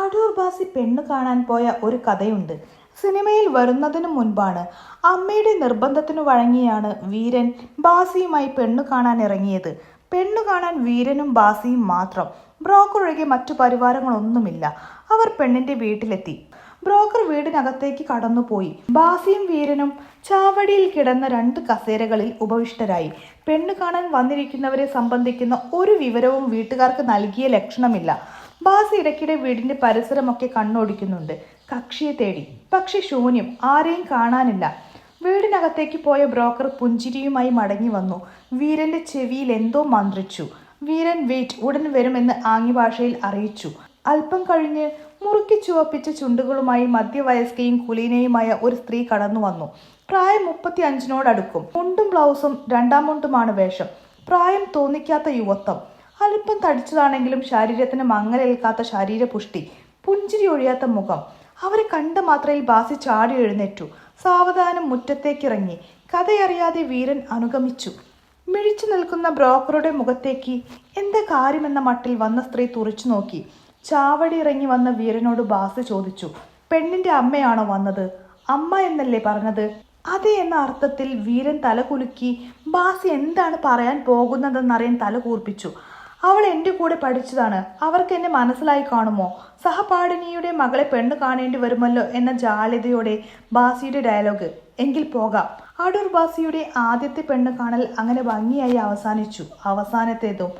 അടൂർ ബാസി പെണ്ണു കാണാൻ പോയ ഒരു കഥയുണ്ട്. സിനിമയിൽ വരുന്നതിനു മുൻപാണ് അമ്മയുടെ നിർബന്ധത്തിനു വഴങ്ങിയാണ് വീരൻ ബാസിയുമായി പെണ്ണു കാണാൻ ഇറങ്ങിയത്. പെണ്ണു കാണാൻ വീരനും ബാസിയും മാത്രം. ബ്രോക്കർ ഒഴികെ മറ്റു പരിവാരങ്ങളൊന്നുമില്ല. അവർ പെണ്ണിന്റെ വീട്ടിലെത്തി. ബ്രോക്കർ വീടിനകത്തേക്ക് കടന്നുപോയി. ബാസിയും വീരനും ചാവടിയിൽ കിടന്ന രണ്ട് കസേരകളിൽ ഉപവിഷ്ടരായി. പെണ്ണ് കാണാൻ വന്നിരിക്കുന്നവരെ സംബന്ധിക്കുന്ന ഒരു വിവരവും വീട്ടുകാർക്ക് നൽകിയ ലക്ഷണമില്ല. ബാസി ഇടയ്ക്കിടെ വീടിന്റെ പരിസരമൊക്കെ കണ്ണോടിക്കുന്നുണ്ട്. കക്ഷിയെ തേടി. പക്ഷെ ശൂന്യം. ആരെയും കാണാനില്ല. വീടിനകത്തേക്ക് പോയ ബ്രോക്കർ പുഞ്ചിരിയുമായി മടങ്ങി വന്നു. വീരന്റെ ചെവിയിൽ എന്തോ മന്ത്രിച്ചു. വീരൻ വെയിറ്റ് ഉടൻ വരുമെന്ന് ആംഗ്യഭാഷയിൽ അറിയിച്ചു. അല്പം കഴിഞ്ഞ് മുറുക്കി ചുവപ്പിച്ച ചുണ്ടുകളുമായി മധ്യവയസ്കയും കുലീനയുമായ ഒരു സ്ത്രീ കടന്നു വന്നു. പ്രായം മുപ്പത്തി അഞ്ചിനോടടുക്കും മുണ്ടും ബ്ലൗസും രണ്ടാം മുണ്ടുമാണ് വേഷം. പ്രായം തോന്നിക്കാത്ത യുവത്വം. അല്പം തടിച്ചതാണെങ്കിലും ശരീരത്തിന് മങ്ങലേൽക്കാത്ത ശരീരപുഷ്ടി പുഞ്ചിരി ഒഴിയാത്ത മുഖം. അവരെ കണ്ട മാത്രയിൽ ബാസി ചാടി എഴുന്നേറ്റു. സാവധാനം മുറ്റത്തേക്കിറങ്ങി. കഥയറിയാതെ വീരൻ അനുഗമിച്ചു. മിഴിച്ചു നിൽക്കുന്ന ബ്രോക്കറുടെ മുഖത്തേക്ക് എന്താ കാര്യമെന്ന മട്ടിൽ വന്ന സ്ത്രീ തുറച്ചു നോക്കി. ചാവടി ഇറങ്ങി വന്ന വീരനോട് ബാസി ചോദിച്ചു. പെണ്ണിന്റെ അമ്മയാണോ വന്നത്? അമ്മ എന്നല്ലേ പറഞ്ഞത്? അതെ എന്ന അർത്ഥത്തിൽ വീരൻ തല കുലുക്കി ബാസി എന്താണ് പറയാൻ പോകുന്നതെന്നറിയാൻ തല കൂർപ്പിച്ചു. അവൾ എന്റെ കൂടെ പഠിച്ചതാണ്. അവർക്ക് എന്നെ മനസ്സിലായി കാണുമോ? സഹപാഠിനിയുടെ മകളെ പെണ്ണ് കാണേണ്ടി വരുമല്ലോ എന്ന ജാള്യതയോടെ ബാസിയുടെ ഡയലോഗ്. എങ്കിൽ പോകാം. അടൂർ ബാസിയുടെ ആദ്യത്തെ പെണ്ണ് കാണൽ അങ്ങനെ ഭംഗിയായി അവസാനിച്ചു. അവസാനത്തേതും